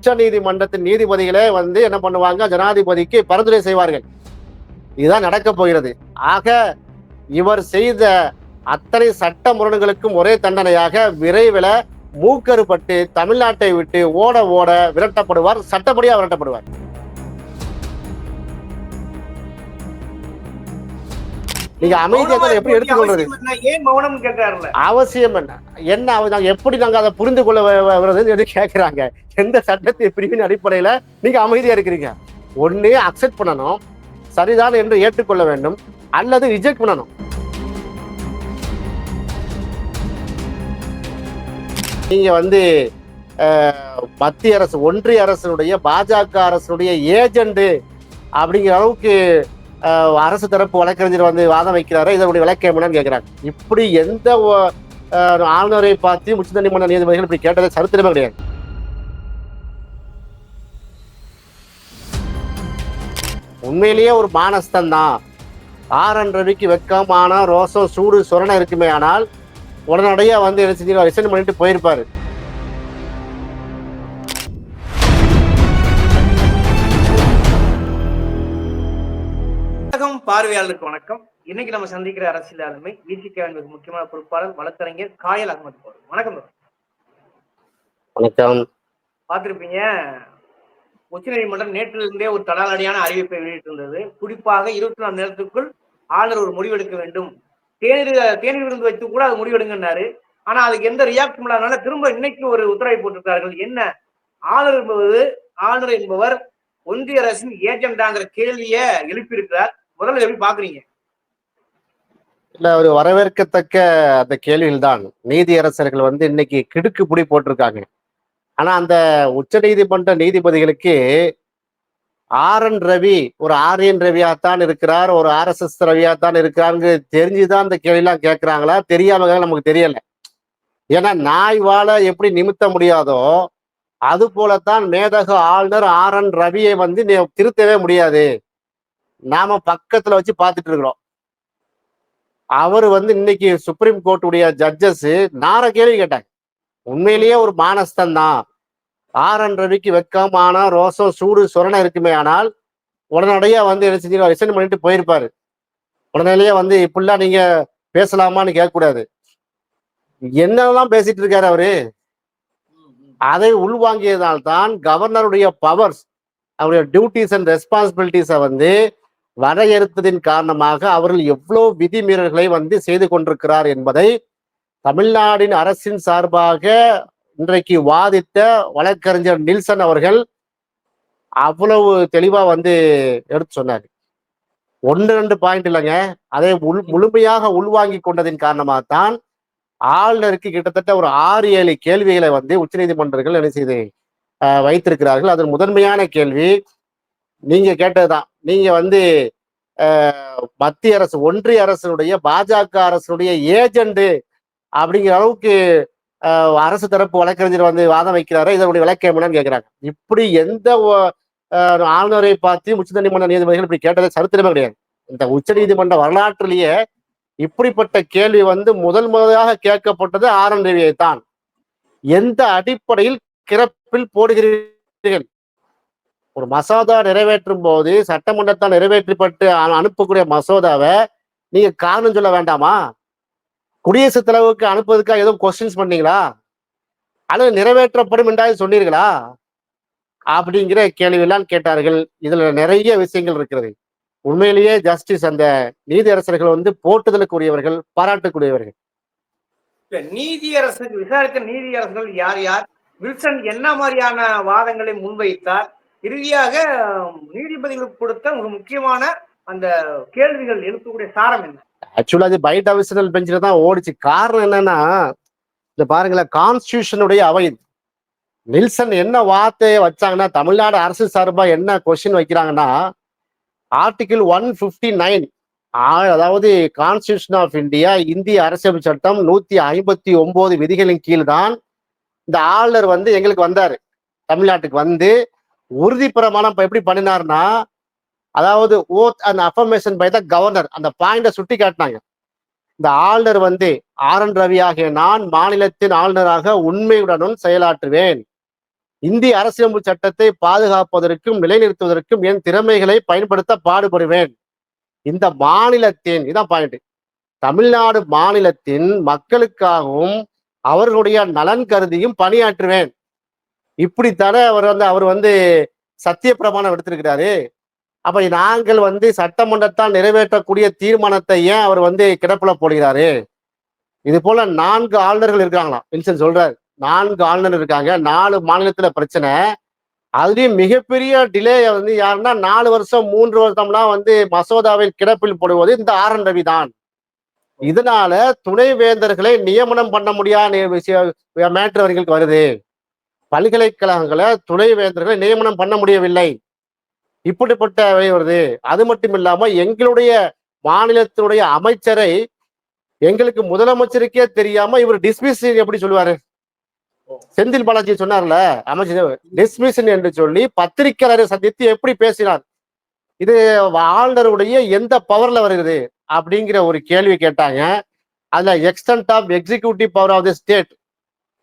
உச்ச நீதிமன்றத்தின் நீதிபதிகளே வந்து என்ன பண்ணுவாங்க? ஜனாதிபதிக்கு பரிந்துரை செய்வார்கள். இதுதான் நடக்க போகிறது. ஆக இவர் செய்த அத்தனை சட்ட முரணுகளுக்கும் ஒரே தண்டனையாக விரைவில் மூக்கறுபட்டு தமிழ்நாட்டை விட்டு ஓட ஓட விரட்டப்படுவார் சட்டப்படியாக விரட்டப்படுவார். நீங்க அமைதியாக எப்படி எடுத்துக்கொள்றது? அவசியம் என்ன? ஏன் மௌனம் கேட்கிறாருல்ல அவசியம் என்ன? நாங்க எப்படி நாங்க அதை புரிந்து கொள்ள வருதுன்னு சொல்லி கேக்குறாங்க? எந்த சட்டத்தை பிரிவின் அடிப்படையில நீங்க அமைதியா இருக்கிறீங்க? ஒண்ணு அக்செப்ட் பண்ணணும். சரிதான் என்று ஏற்றுக்கொள்ள வேண்டும். அல்லது ரிஜெக்ட் பண்ணணும். நீங்க வந்து மத்திய அரசு ஒன்றிய அரசினுடைய பாஜக அரசினுடைய ஏஜெண்ட் அப்படிங்கிற அளவுக்கு அரசு தரப்பு வழக்கறிஞர் வந்து வாதம் வைக்கிறாரு இதனுடைய விளக்கம் என்னன்னு கேட்கிறாங்க. இப்படி எந்த ஆளுநரை பார்த்து உச்சநீதிமன்ற நீதிபதிகள் இப்படி கேட்டதை சரித்திரமே கிடையாது. உண்மையிலேயே ஒரு மானஸ்தன் தான் ஆர் என் ரவிக்கு வெக்கம் ஆனா ரோசம் சூடு சுரணம் இருக்குமே ஆனால் உடனடியாக வந்து என்ன செஞ்சு ரிசைன் பண்ணிட்டு போயிருப்பாரு. பார்வையாளருக்கு வணக்கம். இன்னைக்கு நம்ம சந்திக்கிற அரசியல் ஆளுமை விசிகாவின் மிக முக்கியமான பொறுப்பாளர் வழக்கறிஞர் காயல் அகமது போர் வணக்கம். வணக்கம். பார்த்திருப்பீங்க உச்சநீதிமன்றம் நேற்றிலிருந்தே ஒரு தடாலடியான அறிவிப்பை வெளியிட்டிருந்தது. குறிப்பாக இருபத்தி நாலு நேரத்துக்குள் ஆளுநர் ஒரு முடிவெடுக்க வேண்டும். தேநீர் தேநீர் விருந்து வைத்து கூட அது முடிவெடுங்கன்னாரு ஆனா அதுக்கு எந்த ரியாக்டும் இல்லாதனால திரும்ப இன்னைக்கு ஒரு உத்தரவை போட்டிருக்கார்கள் என்ன? ஆளுநர் என்பது ஆளுநர் என்பவர் ஒன்றிய அரசின் ஏஜெண்டாங்கிற கேள்வியை எழுப்பியிருக்கிறார். முதல்ல எப்படி பாக்குறீங்க? இல்ல ஒரு வரவேற்கத்தக்க அந்த கேள்வியில்தான் நீதியரசர்கள் வந்து இன்னைக்கு கிடுக்கு புடி போட்டிருக்காங்க. ஆனா அந்த உச்ச நீதிமன்ற நீதிபதிகளுக்கு ஆர் என் ரவி ஒரு ஆரியன் ரவியாத்தான் இருக்கிறார் ஒரு ஆர் எஸ் எஸ் ரவியாத்தான் இருக்கிறாருங்க தெரிஞ்சுதான் அந்த கேள்விலாம் கேட்கிறாங்களா தெரியாம நமக்கு தெரியல. ஏன்னா நாய் வாழ எப்படி நிமித்த முடியாதோ அது போலத்தான் மேதக ஆளுநர் ஆர் என் ரவியை வந்து நீ திருத்தவே முடியாது. நாம பக்கத்துல வச்சு பார்த்துட்டு இருக்கிறோம் அவர் வந்து இன்னைக்கு சுப்ரீம் கோர்ட்டுடைய ஜட்ஜஸ் நார கேள்வி கேட்டாங்க. உண்மையிலேயே ஒரு மானஸ்தன் தான். ஆர் என் ரவிக்கு வெக்கம் ஆனா ரோசம் சூடு சுரணை இருக்குமே ஆனால் உடனடியா வந்து என்ன செஞ்சு ரிசைன் பண்ணிட்டு போயிருப்பாரு. உடனடியே வந்து இப்படிலாம் நீங்க பேசலாமான்னு கேட்கக்கூடாது. என்னெல்லாம் பேசிட்டு இருக்காரு அவரு? அதை உள்வாங்கியதால்தான் கவர்னருடைய பவர்ஸ் அவருடைய டியூட்டிஸ் அண்ட் ரெஸ்பான்சிபிலிட்டிஸை வந்து வரையறுத்ததின் காரணமாக அவர்கள் எவ்வளவு விதிமீறல்களை வந்து செய்து கொண்டிருக்கிறார் என்பதை தமிழ்நாடின் அரசின் சார்பாக இன்றைக்கு வாதித்த வழக்கறிஞர் நில்சன் அவர்கள் அவ்வளவு தெளிவா வந்து எடுத்து சொன்னார். ஒன்று ரெண்டு பாயிண்ட் இல்லைங்க. அதை உள் முழுமையாக உள்வாங்கி கொண்டதின் காரணமாகத்தான் ஆளுநருக்கு கிட்டத்தட்ட ஒரு ஆறு ஏழு கேள்விகளை வந்து உச்சநீதிமன்றங்கள் என்ன செய்து வைத்திருக்கிறார்கள். அதன் முதன்மையான கேள்வி நீங்க கேட்டதுதான். நீங்க வந்து மத்திய அரசு ஒன்றிய அரசனுடைய பாஜக அரசினுடைய ஏஜெண்டு அப்படிங்கிற அளவுக்கு அரசு தரப்பு வழக்கறிஞர் வந்து வாதம் வைக்கிறாரு இதனுடைய விளக்கம் என்னன்னு கேட்கிறாங்க இப்படி எந்த ஆளுநரை பார்த்து உச்சநீதிமன்ற நீதிபதிகள் இப்படி கேட்டது சரித்திரமே கிடையாது. இந்த உச்ச நீதிமன்ற வரலாற்றிலேயே இப்படிப்பட்ட கேள்வி வந்து முதல் முதலாக கேட்கப்பட்டது ஆர் என் ரவியை தான் எந்த அடிப்படையில் கிரப்பில் போடுகிறீர்கள்? ஒரு மசோதா நிறைவேற்றும் போது சட்டமன்றத்தால் நிறைவேற்றப்பட்டு அனுப்பக்கூடிய மசோதாவை நீங்க காரணம் சொல்ல வேண்டாமா? குடியரசுத் தலைவருக்கு அனுப்புவதற்காக எதுவும் கொஸ்டின்ஸ் பண்ணீங்களா? அல்லது நிறைவேற்றப்படும் என்றாவது சொன்னீர்களா? அப்படிங்கிற கேள்வியெல்லாம் கேட்டார்கள். இதுல நிறைய விஷயங்கள் இருக்கிறது. உண்மையிலேயே ஜஸ்டிஸ் அந்த நீதியரசர்கள் வந்து போட்டுதலுக்குரியவர்கள் பாராட்டுக்குரியவர்கள். நீதியரசு விசாரித்த நீதியரசர்கள் யார் யார்? வில்சன் என்ன மாதிரியான வாதங்களை முன்வைத்தார்? இறுதியாக நீதிபதிகளுக்கு கொடுத்த ஒரு முக்கியமான அந்த கேள்விகள் எழுப்பக்கூடிய சாரம் என்ன? ஆக்சுவலா அது பை டிவிஷனல் பெஞ்சில தான் ஓடிச்சு. காரணம் என்னன்னா இந்த பாருங்களேன் கான்ஸ்டியூஷனுடைய அவை நில்சன் என்ன வார்த்தையை வச்சாங்கன்னா தமிழ்நாடு அரசு சார்பா என்ன கொஸ்டின் வைக்கிறாங்கன்னா ஆர்டிகிள் ஒன் பிப்டி நைன் அதாவது கான்ஸ்டியூஷன் ஆஃப் இந்தியா இந்திய அரசியல் சட்டம் நூத்தி ஐம்பத்தி ஒன்பது விதிகளின் கீழ் தான் இந்த ஆளுநர் வந்து எங்களுக்கு வந்தாரு. தமிழ்நாட்டுக்கு வந்து உறுதி பிரமாணம் எப்படி பண்ணினார்னா அதாவது oath and affirmation by the governor அந்த பாயிண்டை சுட்டி காட்டினாங்க. இந்த ஆளுநர் வந்து ஆர் என் ரவி ஆகிய நான் மாநிலத்தின் ஆளுநராக உண்மையுடனும் செயலாற்றுவேன். இந்திய அரசியலமைப்பு சட்டத்தை பாதுகாப்பதற்கும் நிலைநிறுத்துவதற்கும் என் திறமைகளை பயன்படுத்த பாடுபடுவேன். இந்த மாநிலத்தின் இதான் பாயிண்ட் தமிழ்நாடு மாநிலத்தின் மக்களுக்காகவும் அவர்களுடைய நலன் கருதியும் பணியாற்றுவேன். இப்படித்தானே அவர் வந்து அவர் வந்து சத்திய பிரமாணம் எடுத்திருக்கிறாரு. அப்ப நாங்கள் வந்து சட்டமன்றத்தால் நிறைவேற்றக்கூடிய தீர்மானத்தை ஏன் அவர் வந்து கிடப்புல போடுகிறாரு? இது போல நான்கு ஆளுநர்கள் இருக்காங்களாம். வின்சன் சொல்றாரு. நான்கு ஆளுநர் இருக்காங்க. நாலு மாநிலத்துல பிரச்சனை. அதுலயும் மிகப்பெரிய டிலே வந்து யாருன்னா நாலு வருஷம் மூன்று வருஷம்லாம் வந்து மசோதாவில் கிடப்பில் போடுவது இந்த ஆர் என் ரவி தான். இதனால துணைவேந்தர்களை நியமனம் பண்ண முடியாத விஷயம் மேட்ரு அவர்களுக்கு வருது. பல்கலைக்கழகங்களை துணைவேந்தர்களை நியமனம் பண்ண முடியவில்லை. இப்படிப்பட்ட வருது. அது மட்டும் இல்லாம எங்களுடைய மாநிலத்தினுடைய அமைச்சரை எங்களுக்கு முதலமைச்சருக்கே தெரியாம இவர் டிஸ்மிஸ் எப்படி சொல்லுவாரு? செந்தில் பாலாஜி சொன்னார்ல அமைச்சர் டிஸ்மிஷன் என்று சொல்லி பத்திரிகையாளரை சந்தித்து எப்படி பேசினார்? இது ஆளுநருடைய எந்த பவர்ல வருகிறது? அப்படிங்கிற ஒரு கேள்வி கேட்டாங்க. அதுல extent of executive power of the state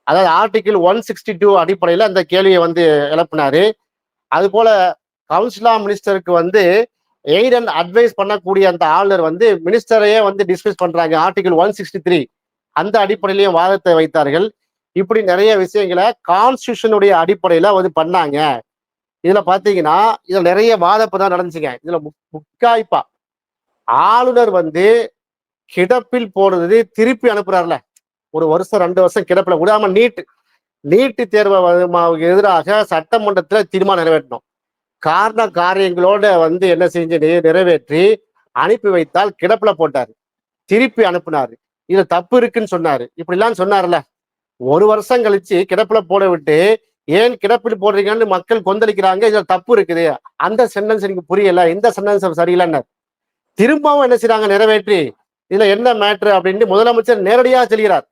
அதாவது ஆர்டிகிள் ஒன் சிக்ஸ்டி டூ அடிப்படையில் அந்த கேள்வியை வந்து எழுப்பினாரு. அது போல கவுன்சிலா மினிஸ்டருக்கு வந்து எய்ட் அண்ட் அட்வைஸ் பண்ணக்கூடிய அந்த ஆளுநர் வந்து மினிஸ்டரையே வந்து டிஸ்கஸ் பண்றாங்க. ஆர்டிகிள் ஒன் சிக்ஸ்டி த்ரீ அந்த அடிப்படையிலையும் வாதத்தை வைத்தார்கள். இப்படி நிறைய விஷயங்களை கான்ஸ்டியூஷனுடைய அடிப்படையில வந்து பண்ணாங்க. இதுல பாத்தீங்கன்னா இதுல நிறைய வாதப்பு தான் நடந்துச்சுங்க. இதுல மு- முக்காய்ப்பா ஆளுநர் வந்து கிடப்பில் போடுறது திருப்பி அனுப்புறாருல. ஒரு வருஷம் ரெண்டு வருஷம் கிடப்பில விடாம நீட் நீட்டு தேர்வு எதிராக சட்டமன்றத்தில் தீர்மானம் நிறைவேற்றணும். காரண காரியங்களோட வந்து என்ன செஞ்சு நிறைவேற்றி அனுப்பி வைத்தால் கிடப்பில போட்டாரு. திருப்பி அனுப்புனாரு. இது தப்பு இருக்குன்னு சொன்னாரு. இப்படிலாம் சொன்னார்ல. ஒரு வருஷம் கழிச்சு கிடப்பில போட விட்டு ஏன் கிடப்பில் போடுறீங்கன்னு மக்கள் கொந்தளிக்கிறாங்க. இதுல தப்பு இருக்குது. அந்த சென்டென்ஸ் எனக்கு புரியல. இந்த சென்டென்ஸ் சரியில்லைன்னு திரும்பவும் என்ன செய்யறாங்க நிறைவேற்றி. இதுல என்ன மேட்ரு அப்படின்னு முதலமைச்சர் நேரடியாக செல்கிறார்.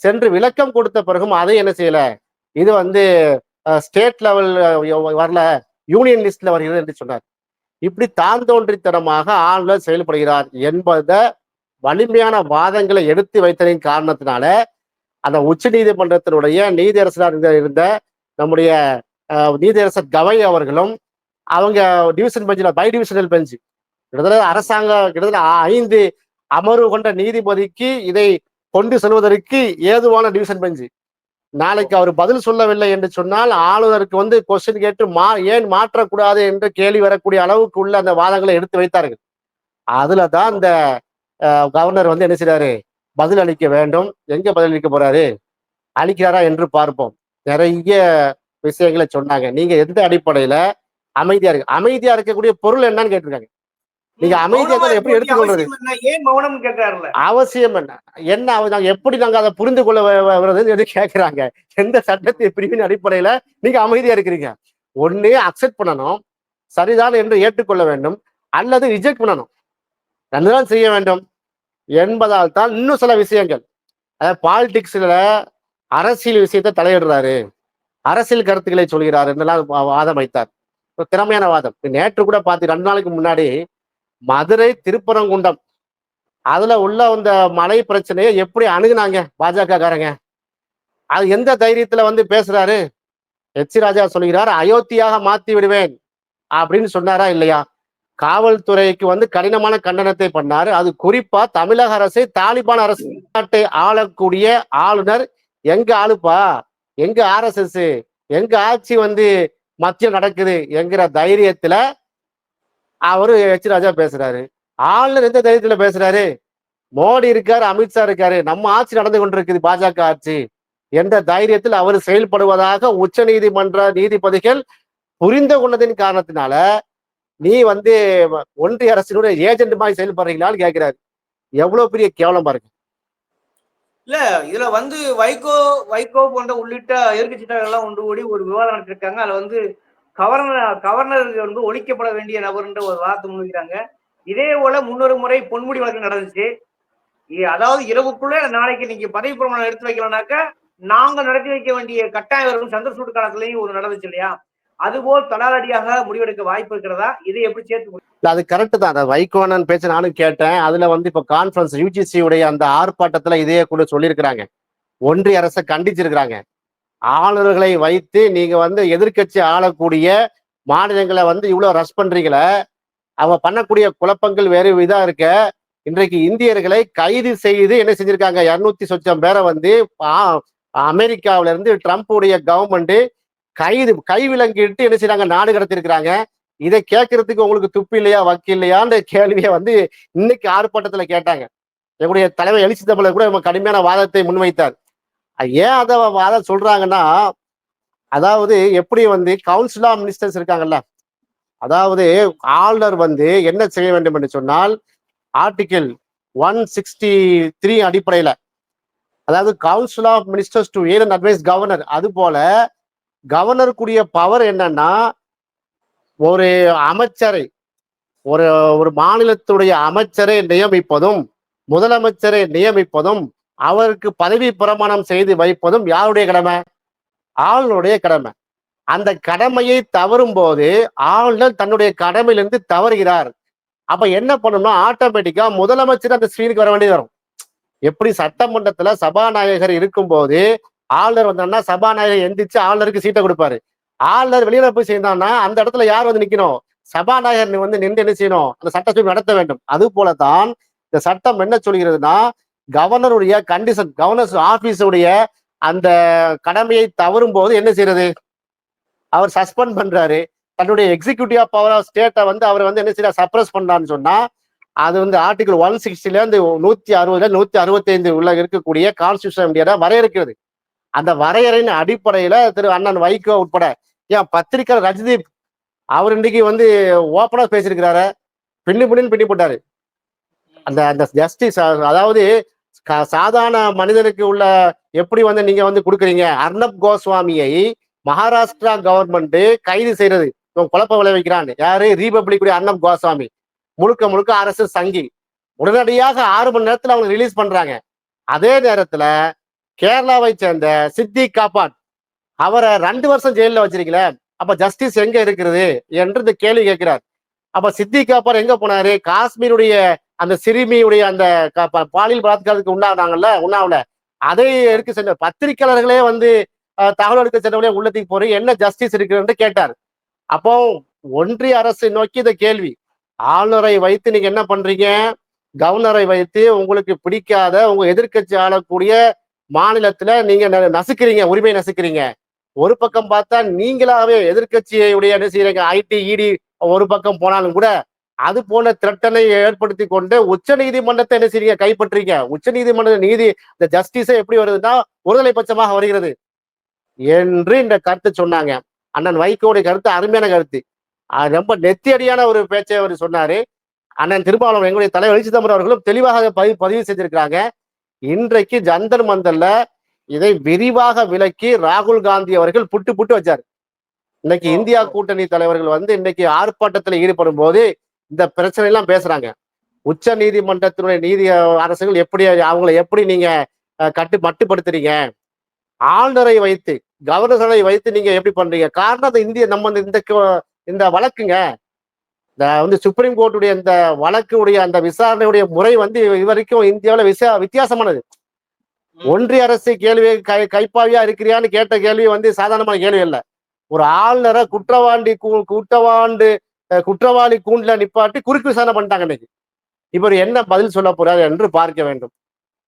சென்று விளக்கம் கொடுத்த பிறகும் அதை என்ன செய்யல? இது வந்து ஸ்டேட் லெவல் வரல யூனியன் லிஸ்ட்ல வருகிறது என்று சொன்னார். இப்படி தாந்தோன்றித்தனமாக ஆளுநர் செயல்படுகிறார் என்பத வலிமையான வாதங்களை எடுத்து வைத்ததின் காரணத்தினால அந்த உச்ச நீதிமன்றத்தினுடைய நீதியரசராக இருந்த இருந்த நம்முடைய நீதியரசர் கவை அவர்களும் அவங்க டிவிஷன் பெஞ்சில் பை டிவிஷனல் பெஞ்சு கிட்டத்தட்ட அரசாங்க கிட்டத்தட்ட ஐந்து அமர்வு கொண்ட நீதிபதிக்கு இதை கொண்டு செல்வதற்கு ஏதுவான டிவிஷன் பெஞ்சு நாளைக்கு அவர் பதில் சொல்லவில்லை என்று சொன்னால் ஆளுநருக்கு வந்து கொஸ்டின் கேட்டு மா ஏன் மாற்றக்கூடாது என்று கேள்வி வரக்கூடிய அளவுக்கு உள்ள அந்த வாதங்களை எடுத்து வைத்தார்கள். அதுல தான் இந்த கவர்னர் வந்து என்ன செய்றாரு? பதில் அளிக்க வேண்டும். எங்க பதில் அளிக்க போறாரு? அளிக்கிறாரா என்று பார்ப்போம். நிறைய விஷயங்களை சொன்னாங்க. நீங்க எந்த அடிப்படையில? அமைதியா இருக்கு அமைதியா இருக்கக்கூடிய பொருள் என்னன்னு கேட்டிருக்காங்க. நீங்க அமைதியா மௌனமா இருக்கிறத எப்படி வேண்டிய எடுத்துக்கொள்றது? அவசியம் என்ன? ஏன் மௌனம் கேட்கிறாருல அவசியம் என்ன? எப்படி நாங்க அதை புரிந்து கொள்ள வ- வ- வருதுன்னு சொல்லி கேக்குறாங்க. எந்த சட்டத்தை பிரிவின் அடிப்படையில நீங்க அமைதியா இருக்கிறீங்க? ஒண்ணு அக்செப்ட் பண்ணணும். சரிதான் என்று ஏற்றுக்கொள்ள வேண்டும். அல்லது ரிஜெக்ட் பண்ணணும். ரெண்டுதான் செய்ய வேண்டும். என்பதால் தான் இன்னும் சில விஷயங்கள். அதாவது பாலிடிக்ஸ்ல அரசியல் விஷயத்தை தலையிடுறாரு. அரசியல் கருத்துக்களை சொல்கிறார் என்றெல்லாம் வாதம் வைத்தார். திறமையான வாதம். நேற்று கூட பார்த்து ரெண்டு நாளைக்கு முன்னாடி மதுரை திருப்பரங்குன்றம். அதுல உள்ள அந்த மலை பிரச்சனையை எப்படி அணுகுனாங்க பாஜக காரங்க? அது எந்த தைரியத்துல வந்து பேசுறாரு? எச்சி ராஜா சொல்கிறார் அயோத்தியாக மாத்தி விடுவேன். அப்படின்னு சொன்னாரா இல்லையா? காவல்துறைக்கு வந்து கடினமான கண்டனத்தை பண்ணாரு. அது குறிப்பா தமிழக அரசை தாலிபான் அரசு நாட்டை ஆளக்கூடிய ஆளுநர் எங்க ஆளுப்பா? எங்க ஆர்எஸ்எஸ் எங்க ஆட்சி வந்து மத்தியம் நடக்குது என்கிற தைரியத்துல அவரு எச் ராஜா பேசுறாரு. ஆளுநர் எந்த தைரியத்துல பேசுறாரு? மோடி இருக்காரு அமித்ஷா இருக்காரு. நம்ம ஆட்சி நடந்து கொண்டிருக்குது பாஜக ஆட்சி. என்ற தைரியத்தில் அவர் செயல்படுவதாக உச்ச நீதிமன்ற நீதிபதிகள் புரிந்து கொண்டதின் காரணத்தினால நீ வந்து ஒன்றிய அரசினுடைய ஏஜென்ட் மாதிரி செயல்படுறீங்களான்னு கேட்கிறாரு எவ்வளவு பெரிய கேவலம் பாருங்க. இல்ல இதுல வந்து வைகோ வைகோ போன்ற உள்ளிட்ட எதிர்கட்சியினர் எல்லாம் ஒன்று கூடி ஒரு விவாதம் நடத்திருக்காங்க. அதுல வந்து கவர்னர் கவர்னர் வந்து ஒழிக்கப்பட வேண்டிய நபர்ன்ற ஒரு வார்த்தை முன்வைக்கிறாங்க. இதே போல முன்னொரு முறை பொன்முடி வழக்கு நடந்துச்சு. அதாவது இரவுக்குள்ள நாளைக்கு நீங்க பதவி பிரமாணம் எடுத்து வைக்கலனாக்க நாங்க நடத்தி வைக்க வேண்டிய கட்டாயம் வரும் சந்திரசூட் காலத்திலையும் ஒரு நடந்துச்சு இல்லையா? அதுபோல் தடாலடியாக முடிவெடுக்க வாய்ப்பு இருக்கிறதா? இதை எப்படி சேர்த்து அது கரெக்ட் தான். அந்த வைகோனன் பேச்சு நானும் கேட்டேன். அதுல வந்து இப்ப கான்ஃபரன்ஸ் யூஜிசி உடைய அந்த ஆர்ப்பாட்டத்துல இதே கூட சொல்லியிருக்கிறாங்க. ஒன்றிய அரசை கண்டிச்சிருக்கிறாங்க. ஆளுநர்களை வைத்து நீங்க வந்து எதிர்க்கட்சி ஆளக்கூடிய மாநிலங்களை வந்து இவ்வளவு ரஷ் பண்றீங்களே அவங்க பண்ணக்கூடிய குழப்பங்கள் வேறு இதா இருக்க. இன்றைக்கு இந்தியர்களை கைது செய்து என்ன செஞ்சிருக்காங்க? இருநூத்தி சொச்சம் பேரை வந்து அமெரிக்காவில இருந்து ட்ரம்ப் உடைய கவர்மெண்ட் கைது கைவிலங்கிட்டு என்ன செய்யறாங்க நாடு கடத்திருக்கிறாங்க. இதை கேட்கறதுக்கு உங்களுக்கு துப்பு இல்லையா வக்கு இல்லையான்ற கேள்வியை வந்து இன்னைக்கு ஆர்ப்பாட்டத்துல கேட்டாங்க. எங்களுடைய தலைவர் எழுச்சி தமிழர் கூட நம்ம கடுமையான வாதத்தை முன்வைத்தார். ஏன் அதை அதை சொல்றாங்கன்னா அதாவது எப்படி வந்து கவுன்சில் ஆஃப் மினிஸ்டர்ஸ் இருக்காங்கல்ல அதாவது ஆளுநர் வந்து என்ன செய்ய வேண்டும் என்று சொன்னால் ஆர்டிகிள் ஒன் சிக்ஸ்டி த்ரீ அடிப்படையில் அதாவது council of ministers to aid and advice governor அது போல கவர்னருக்குரிய பவர் என்னன்னா ஒரு அமைச்சரை ஒரு ஒரு மாநிலத்துடைய அமைச்சரை நியமிப்பதும் முதலமைச்சரை நியமிப்பதும் அவருக்கு பதவி பிரமாணம் செய்து வைப்பதும் யாருடைய கடமை? ஆளுநருடைய கடமை. அந்த கடமையை தவறும் போது ஆளுநர் தன்னுடைய கடமையிலிருந்து தவறுகிறார். அப்ப என்ன பண்ணணும்னா ஆட்டோமேட்டிக்கா முதலமைச்சர் அந்த ஸ்கிரீனுக்கு வர வேண்டியது வரும். எப்படி சட்டமன்றத்துல சபாநாயகர் இருக்கும்போது ஆளுநர் வந்தாங்கன்னா சபாநாயகர் எந்திரிச்சு ஆளுநருக்கு சீட்டை கொடுப்பாரு. ஆளுநர் வெளியில போய் செய்தான்னா அந்த இடத்துல யார் வந்து நிக்கணும்? சபாநாயகர் வந்து நின்று என்ன செய்யணும்? அந்த சட்டசபை நடத்த வேண்டும். அது போலதான் இந்த சட்டம் என்ன சொல்கிறதுனா கவர்னருடைய கண்டிஷன் கவர்னர்ஸ் ஆபீஸுடைய அந்த கடமையை தவறும் போது என்ன செய்யறது? அவர் சஸ்பெண்ட் பண்றாரு. தன்னுடைய எக்ஸிக்யூட்டிவ் பவர் ஆஃப் ஸ்டேட்டை வந்து அவர் வந்து என்ன செய்ய சப்ரஸ் பண்ணான்னு சொன்னா அது வந்து ஆர்டிகல் ஒன் சிக்ஸ்டில இருந்து நூத்தி அறுபதுல நூத்தி அறுபத்தைந்து உள்ள இருக்கக்கூடிய கான்ஸ்டியூஷன் வரையறுக்கிறது. அந்த வரையறையின் அடிப்படையில திரு அண்ணன் வைகோ உட்பட ஏன் பத்திரிகையாளர் ரஜிதீப் அவர் இன்னைக்கு வந்து ஓப்பனா பேசியிருக்கிறாரு. பின்னு பின்னு பின்னி போட்டாரு. அந்த அந்த ஜஸ்டிஸ் அதாவது சாதாரண மனிதனுக்கு உள்ள எப்படி வந்து நீங்க வந்து கொடுக்குறீங்க? அர்ணப் கோஸ்வாமியை மகாராஷ்டிரா கவர்மெண்ட் கைது செய்யறது இவன் குழப்ப விளைவிக்கிறான். யாரு? ரீபப்ளிக் அர்ணப் கோஸ்வாமி. முழுக்க முழுக்க அரசு சங்கி. உடனடியாக ஆறு மணி நேரத்துல அவங்க ரிலீஸ் பண்றாங்க. அதே நேரத்துல கேரளாவை சேர்ந்த சித்தி காப்பாட் அவரை ரெண்டு வருஷம் ஜெயில வச்சிருக்கல அப்ப ஜஸ்டிஸ் எங்க இருக்கிறது என்று இந்த கேள்வி கேட்கிறார். அப்ப சித்தி காப்பார் எங்க போனாரு? காஷ்மீருடைய அந்த சிறுமியுடைய அந்த க- ப- பாலியல் பலாத்காரத்துக்கு உண்டானாங்கல்ல உண்ணாவில அதை எடுக்க சென்ற பத்திரிகையாளர்களே வந்து தகவல் எடுக்க சென்றவங்களே உள்ளத்துக்கு போற என்ன ஜஸ்டிஸ் இருக்குன்னு கேட்டார். அப்போ ஒன்றிய அரசு நோக்கி இந்த கேள்வி. ஆளுநரை வைத்து நீங்க என்ன பண்றீங்க? கவர்னரை வைத்து உங்களுக்கு பிடிக்காத உங்க எதிர்க்கட்சி ஆளக்கூடிய மாநிலத்துல நீங்க ந- நசுக்கிறீங்க உரிமை நசுக்கிறீங்க. ஒரு பக்கம் பார்த்தா நீங்களாவே எதிர்க்கட்சியுடைய என்ன செய்யறீங்க ஐடி இடி ஒரு பக்கம் போனாலும் கூட அது போல திரட்டனை ஏற்படுத்தி கொண்டு உச்ச நீதிமன்றத்தை என்ன செய்றீங்க? கைப்பற்றீங்க உச்ச நீதிமன்ற நீதி இந்த ஜஸ்டிஸே எப்படி வருதுன்னா ஒருதலை பட்சமாக வருகிறது. என்று இந்த கருத்து சொன்னாங்க. அண்ணன் வைகோடைய கருத்து அருமையான கருத்து. அது ரொம்ப நெத்தியடியான ஒரு பேச்சை அவர் சொன்னாரு. அண்ணன் திருமாவளவன் எங்களுடைய தலைவர் தமிழ் அவர்களும் தெளிவாக பதிவு பதிவு செஞ்சிருக்கிறாங்க. இன்றைக்கு ஜந்தர் மந்தர்ல இதை விரிவாக விளக்கி ராகுல் காந்தி அவர்கள் புட்டு புட்டு வச்சார். இன்னைக்கு இந்தியா. கூட்டணி தலைவர்கள் வந்து இன்னைக்கு ஆர்ப்பாட்டத்தில் ஈடுபடும் போது இந்த பிரச்சனை எல்லாம் பேசுறாங்க. உச்ச நீதிமன்றத்தினுடைய நீதி அரசுகள் எப்படி அவங்களை எப்படி நீங்க கட்டு மட்டுப்படுத்துறீங்க? ஆளுநரை வைத்து கவர்னர்களை வைத்து நீங்க எப்படி பண்றீங்க? காரணம் அந்த இந்திய நம்ம இந்த- இந்த வழக்குங்க. இந்த வந்து சுப்ரீம் கோர்ட்டுடைய இந்த வழக்குடைய அந்த விசாரணையுடைய முறை வந்து இது வரைக்கும் இந்தியாவில் விசா வித்தியாசமானது. ஒன்றிய அரசு கேள்வி கை கைப்பாவியா இருக்கிறியான்னு கேட்ட கேள்வி வந்து சாதாரணமான கேள்வி இல்ல ஒரு ஆளுநரை குற்றவாண்டி குற்றவாண்டு குற்றவாளி கூண்டில் நிப்பாட்டி குறுக்கு விசாரணை பண்ணிட்டாங்க இன்னைக்கு. இவர் என்ன பதில் சொல்ல போறாரு என்று பார்க்க வேண்டும்.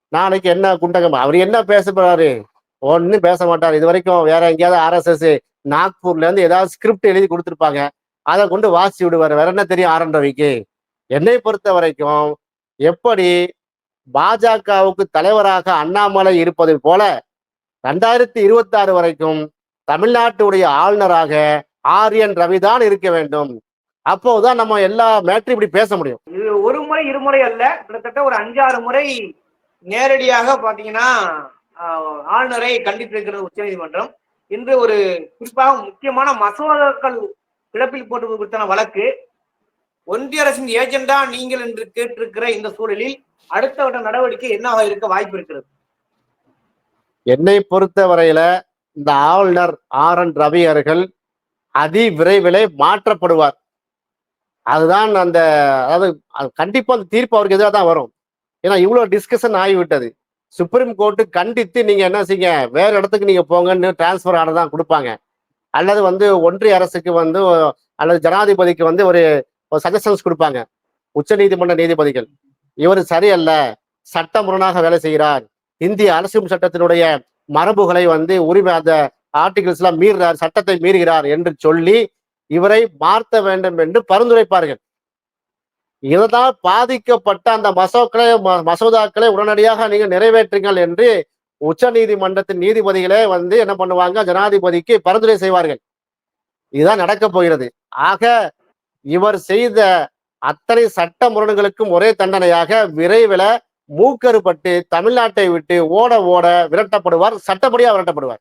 நாளைக்கு என்ன குண்டகம்? அவர் என்ன பேச போறாரு? ஒன்றும் பேச மாட்டார். இது வரைக்கும் வேற எங்கேயாவது ஆர்எஸ்எஸ் நாக்பூர்ல இருந்து ஏதாவது ஸ்கிரிப்ட் எழுதி கொடுத்துருப்பாங்க. அதை கொண்டு வாசி விடுவார். வேற என்ன தெரியும் ஆர் என் ரவிக்கு? என்னை பொறுத்த வரைக்கும் எப்படி பாஜகவுக்கு தலைவராக அண்ணாமலை இருப்பது போல ரெண்டாயிரத்தி இருபத்தி ஆறு வரைக்கும் தமிழ்நாட்டுடைய ஆளுநராக ஆர் என் ரவிதான் இருக்க வேண்டும். அப்போதான் நம்ம எல்லா மேட்ரும் இப்படி பேச முடியும். இது ஒரு முறை இருமுறை அல்ல. கிட்டத்தட்ட ஒரு அஞ்சாறு முறை நேரடியாக பாத்தீங்கன்னா ஆளுநரை கண்டித்திருக்கிறது உச்சநீதிமன்றம். இன்று ஒரு குறிப்பாக முக்கியமான மசோதாக்கள் கிடப்பில் போட்டு குறித்தான வழக்கு. ஒன்றிய அரசின் ஏஜெண்டா நீங்கள் என்று கேட்டிருக்கிற இந்த சூழலில் அடுத்த கட்ட நடவடிக்கை என்னவாக இருக்க வாய்ப்பு இருக்கிறது? என்னை பொறுத்த வரையில இந்த ஆளுநர் ஆர் என் ரவி அவர்கள் அதி விரைவிலே மாற்றப்படுவார். அதுதான் அந்த அதாவது அது கண்டிப்பாக அந்த தீர்ப்பு அவருக்கு எதிராக தான் வரும். ஏன்னா இவ்வளோ டிஸ்கஷன் ஆகிவிட்டது. சுப்ரீம் கோர்ட்டு கண்டித்து நீங்கள் என்ன செய்யுங்க? வேறு இடத்துக்கு நீங்கள் போங்கன்னு டிரான்ஸ்ஃபர் ஆர்டர் தான் கொடுப்பாங்க. அல்லது வந்து ஒன்றிய அரசுக்கு வந்து அல்லது ஜனாதிபதிக்கு வந்து ஒரு சஜஷன்ஸ் கொடுப்பாங்க. உச்சநீதிமன்ற நீதிபதிகள். இவர் சரியல்ல. சட்டமுரணாக வேலை செய்கிறார். இந்திய அரசியல் சட்டத்தினுடைய மரபுகளை வந்து உரிமை அந்த ஆர்டிகிள்ஸ்லாம் மீறுகிறார் சட்டத்தை மீறுகிறார் என்று சொல்லி இவரை மாற்ற வேண்டும் என்று பரிந்துரைப்பார்கள். இதனால் பாதிக்கப்பட்ட அந்த மசோக்களை ம- மசோதாக்களை உடனடியாக நீங்கள் நிறைவேற்றுங்கள் என்று உச்ச நீதிமன்றத்தின் நீதிபதிகளே வந்து என்ன பண்ணுவாங்க ஜனாதிபதிக்கு பரிந்துரை செய்வார்கள். இதுதான் நடக்க போகிறது. ஆக இவர் செய்த அத்தனை சட்ட முரணுகளுக்கும் ஒரே தண்டனையாக விரைவில் மூக்கறுபட்டு தமிழ்நாட்டை விட்டு ஓட ஓட விரட்டப்படுவார் சட்டப்படியா விரட்டப்படுவார்.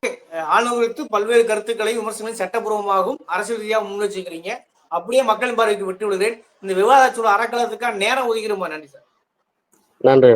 ஆளுநர் குறித்து பல்வேறு கருத்துக்களை விமர்சனங்களை சட்டப்பூர்வமாகவும் அரசியல் ரீதியாக முன் வச்சுக்கிறீங்க அப்படியே மக்களின் பார்வைக்கு விட்டு விடுகிறேன் இந்த விவாத சூழல் அறக்கலத்துக்கான நேரம் ஒதுக்கிறோமா நன்றி சார். நன்றி.